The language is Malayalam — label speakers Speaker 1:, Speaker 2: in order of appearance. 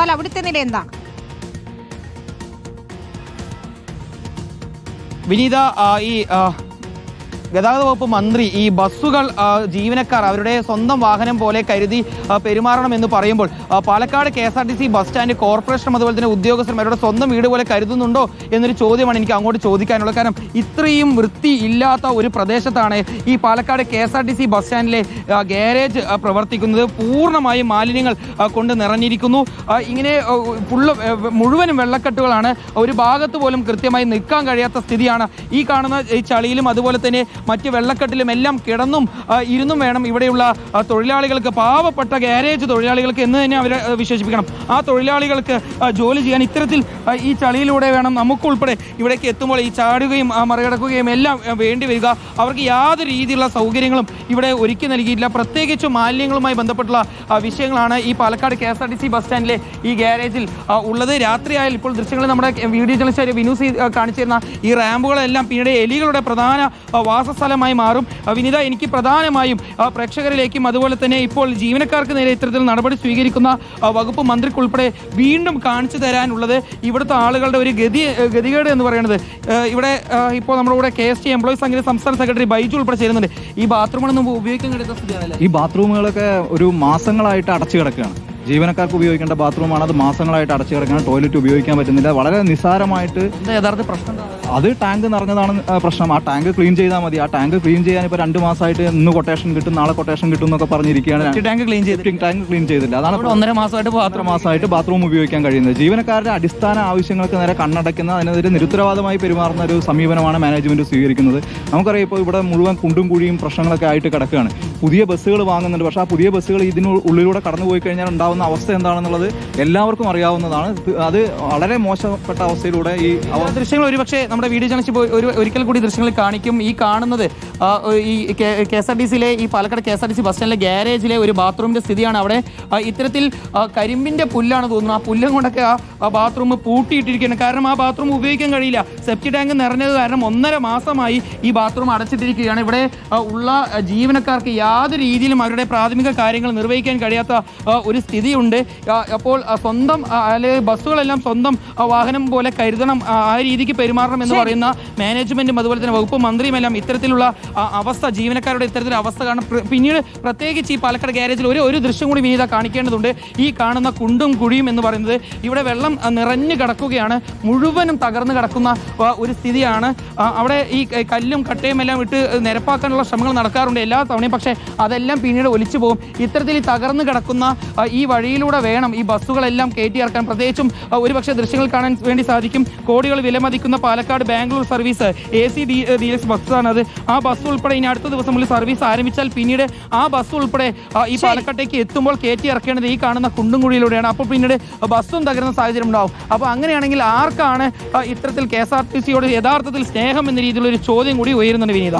Speaker 1: ഇക്ബാൽ അവിടുത്തെ നില എന്താണ്?
Speaker 2: വിനീത ഈ ഗതാഗത വകുപ്പ് മന്ത്രി ഈ ബസ്സുകൾ ജീവനക്കാർ അവരുടെ സ്വന്തം വാഹനം പോലെ കരുതി പെരുമാറണം എന്ന് പറയുമ്പോൾ Palakkad K S R T C bus stand കോർപ്പറേഷനും അതുപോലെ തന്നെ ഉദ്യോഗസ്ഥരും അവരുടെ സ്വന്തം വീട് പോലെ കരുതുന്നുണ്ടോ എന്നൊരു ചോദ്യമാണ് എനിക്ക് അങ്ങോട്ട് ചോദിക്കാനുള്ളത്. കാരണം ഇത്രയും വൃത്തി ഇല്ലാത്ത ഒരു പ്രദേശത്താണ് ഈ Palakkad K S R T C bus സ്റ്റാൻഡിലെ garage പ്രവർത്തിക്കുന്നത്. പൂർണമായും മാലിന്യങ്ങൾ കൊണ്ട് നിറഞ്ഞിരിക്കുന്നു. ഇങ്ങനെ ഫുള്ള് മുഴുവനും വെള്ളക്കെട്ടുകളാണ്. ഒരു ഭാഗത്ത് പോലും കൃത്യമായി നിൽക്കാൻ കഴിയാത്ത സ്ഥിതിയാണ് ഈ കാണുന്ന ഈ ചളിയിലും അതുപോലെ തന്നെ മറ്റ് വെള്ളക്കെട്ടിലും എല്ലാം കിടന്നും ഇരുന്നും വേണം ഇവിടെയുള്ള തൊഴിലാളികൾക്ക് പാവപ്പെട്ട ഗാരേജ് തൊഴിലാളികൾക്ക് എന്ന് തന്നെ അവരെ വിശേഷിപ്പിക്കണം. ആ തൊഴിലാളികൾക്ക് ജോലി ചെയ്യാൻ ഇത്തരത്തിൽ ഈ ചളിയിലൂടെ വേണം നമുക്കുൾപ്പെടെ ഇവിടേക്ക് എത്തുമ്പോൾ ഈ ചാടുകയും മറികടക്കുകയും എല്ലാം വേണ്ടി വരിക. അവർക്ക് യാതൊരു രീതിയിലുള്ള സൗകര്യങ്ങളും ഇവിടെ ഒരുക്കി നൽകിയിട്ടില്ല. പ്രത്യേകിച്ച് മാലിന്യങ്ങളുമായി ബന്ധപ്പെട്ടുള്ള വിഷയങ്ങളാണ് ഈ Palakkad K S R T C bus സ്റ്റാൻഡിലെ ഈ ഗാരേജിൽ ഉള്ളത്. രാത്രിയായാൽ ഇപ്പോൾ ദൃശ്യങ്ങളിൽ നമ്മുടെ വീഡിയോ ജേർണലിസ്റ്റ് വിനൂസ് ഈ, കാണിച്ചിരുന്ന ഈ റാമ്പുകളെല്ലാം പിന്നീട് എലികളുടെ പ്രധാന ആ, വാസസ്ഥലമായി മാറും. വിനിത എനിക്ക് പ്രധാനമായും പ്രേക്ഷകരിലേക്കും അതുപോലെ തന്നെ ഇപ്പോൾ ജീവനക്കാർക്ക് നേരെ ഇത്തരത്തിൽ നടപടി സ്വീകരിക്കുന്ന വകുപ്പ് മന്ത്രിക്കുൾപ്പെടെ വീണ്ടും കാണിച്ചു തരാനുള്ളത് ഇവിടുത്തെ ആളുകളുടെ ഒരു ഗതി ഗതികേട് എന്ന് പറയുന്നത്. ഇവിടെ ഇപ്പോൾ നമ്മുടെ കൂടെ കെ എസ് ടി എംപ്ലോയീസ് സംഘടന സംസ്ഥാന സെക്രട്ടറി ബൈജു ഉൾപ്പെടെ ചേരുന്നുണ്ട്. ഈ ബാത്റൂമൊന്നും ഉപയോഗിക്കാൻ സ്ഥിതിയാണല്ലേ?
Speaker 3: ഈ ബാത്റൂമുകളൊക്കെ ഒരു മാസങ്ങളായിട്ട് അടച്ചു കിടക്കുകയാണ്. ജീവനക്കാർക്ക് ഉപയോഗിക്കേണ്ട ബാത്റൂമാണ്. അത് മാസങ്ങളായിട്ട് അടച്ചു കിടക്കുകയാണ്. ടോയ്ലറ്റ് ഉപയോഗിക്കാൻ പറ്റുന്നില്ല. വളരെ നിസ്സാരമായിട്ട്
Speaker 2: യഥാർത്ഥ പ്രശ്നം?
Speaker 3: അത് ടാങ്ക് നിറഞ്ഞതാണ് പ്രശ്നം. ആ ടാങ്ക് ക്ലീൻ ചെയ്താൽ മതി. ആ ടാങ്ക് ക്ലീൻ ചെയ്യാൻ ഇപ്പോൾ രണ്ട് മാസമായിട്ട് ഇന്ന് കൊട്ടേഷൻ കിട്ടും നാളെ കൊട്ടേഷൻ കിട്ടും എന്നൊക്കെ പറഞ്ഞിരിക്കുകയാണ്.
Speaker 2: ടാങ്ക് ക്ലീൻ ചെയ്ത്
Speaker 3: ടാങ്ക് ക്ലീൻ ചെയ്തില്ല അതാണ്
Speaker 2: ഒന്നര മാസമായിട്ട് ഒന്നര
Speaker 3: മാസമായിട്ട് ബാത്റൂം ഉപയോഗിക്കാൻ കഴിയുന്നത്. ജീവനക്കാരുടെ അടിസ്ഥാന ആവശ്യങ്ങൾക്ക് നേരെ കണ്ണടയ്ക്കുന്ന അതിനെതിരെ നിരുത്തരവാദമായി പെരുമാറുന്ന ഒരു സമീപനമാണ് മാനേജ്മെന്റ് സ്വീകരിക്കുന്നത്. നമുക്കറിയാം ഇപ്പോൾ ഇവിടെ മുഴുവൻ കുണ്ടും കുഴിയും പ്രശ്നങ്ങളൊക്കെ ആയിട്ട് കിടക്കുകയാണ്. പുതിയ ബസ്സുകൾ വാങ്ങുന്നുണ്ട്. പക്ഷേ ആ പുതിയ ബസ്സുകൾ ഇതിന് ഉള്ളിലൂടെ കടന്നു പോയി കഴിഞ്ഞാൽ ഉണ്ടാകുന്ന അവസ്ഥ എന്താണെന്നുള്ളത് എല്ലാവർക്കും അറിയാവുന്നതാണ്. അത് വളരെ മോശപ്പെട്ട അവസ്ഥയിലൂടെ ഈ
Speaker 2: ദൃശ്യങ്ങൾ ഒരുപക്ഷെ നമ്മുടെ വീഡിയോ പോയി ഒരു ഒരിക്കൽ കൂടി ദൃശ്യങ്ങൾ കാണിക്കും. ഈ കാണുന്നത് ഈ കെ എസ് ആർ ടി സിയിലെ ഈ Palakkad K S R T C bus സ്റ്റാൻഡിലെ ഗ്യാരേജിലെ ഒരു ബാത്റൂമിന്റെ സ്ഥിതിയാണ്. അവിടെ ഇത്തരത്തിൽ കരിമ്പിന്റെ പുല്ലാണ് തോന്നുന്നത് ആ പുല്ലും കൊണ്ടൊക്കെ ആ ബാത്റൂം പൂട്ടിയിട്ടിരിക്കുകയാണ്. കാരണം ആ ബാത്റൂം ഉപയോഗിക്കാൻ കഴിയില്ല. സെപ്റ്റി ടാങ്ക് നിറഞ്ഞത് കാരണം ഒന്നര മാസമായി ഈ ബാത്റൂം അടച്ചിട്ടിരിക്കുകയാണ്. ഇവിടെ ഉള്ള ജീവനക്കാർക്ക് യാതൊരു രീതിയിലും അവരുടെ പ്രാഥമിക കാര്യങ്ങൾ നിർവഹിക്കാൻ കഴിയാത്ത ഒരു സ്ഥിതിയുണ്ട്. അപ്പോൾ സ്വന്തം അല്ലെങ്കിൽ ബസ്സുകളെല്ലാം സ്വന്തം വാഹനം പോലെ കരുതണം ആ രീതിക്ക് പെരുമാറണം എന്ന് പറയുന്ന മാനേജ്മെന്റും അതുപോലെ തന്നെ വകുപ്പ് മന്ത്രിയും എല്ലാം ഇത്തരത്തിലുള്ള അവസ്ഥ ജീവനക്കാരുടെ ഇത്തരത്തിലുള്ള അവസ്ഥ കാരണം പിന്നീട് പ്രത്യേകിച്ച് ഈ പാലക്കാട് ഗ്യാരേജിൽ ഒരു ഒരു ദൃശ്യം കൂടി വിനീത കാണിക്കേണ്ടതുണ്ട്. ഈ കാണുന്ന കുണ്ടും കുഴിയും എന്ന് പറയുന്നത് ഇവിടെ വെള്ളം നിറഞ്ഞു കിടക്കുകയാണ്. മുഴുവനും തകർന്നു കിടക്കുന്ന ഒരു സ്ഥിതിയാണ്. അവിടെ ഈ കല്ലും കട്ടയും എല്ലാം ഇട്ട് നിരപ്പാക്കാനുള്ള ശ്രമങ്ങൾ നടക്കാറുണ്ട് എല്ലാ തവണയും. പക്ഷേ അതെല്ലാം പിന്നീട് ഒലിച്ചു പോകും. ഇത്തരത്തിൽ ഈ തകർന്നു കിടക്കുന്ന ഈ വഴിയിലൂടെ വേണം ഈ ബസ്സുകളെല്ലാം കയറ്റി ഇറക്കാൻ. പ്രത്യേകിച്ചും ഒരുപക്ഷെ ദൃശ്യങ്ങൾ കാണാൻ വേണ്ടി സാധിക്കും. കോടികൾ വിലമതിക്കുന്ന Palakkad Bangalore service A C D X ബസ്സാണ് അത് ആ ബസ് ഉൾപ്പെടെ ഇനി അടുത്ത ദിവസം ഉള്ളിൽ സർവീസ് ആരംഭിച്ചാൽ പിന്നീട് ആ ബസ് ഉൾപ്പെടെ ഈ പാലക്കാട്ടേക്ക് എത്തുമ്പോൾ കയറ്റി ഇറക്കേണ്ടത് ഈ കാണുന്ന കുണ്ടും കുഴിയിലൂടെയാണ് അപ്പോൾ പിന്നീട് ബസ്സും തകരുന്ന സാഹചര്യം ഉണ്ടാവും. അപ്പോൾ അങ്ങനെയാണെങ്കിൽ ആർക്കാണ് ഇത്തരത്തിൽ കെ എസ് ആർ ടി സിയോട് യഥാർത്ഥത്തിൽ സ്നേഹം എന്ന രീതിയിലുള്ള ഒരു ചോദ്യം കൂടി ഉയരുന്നുണ്ട് വിനീത?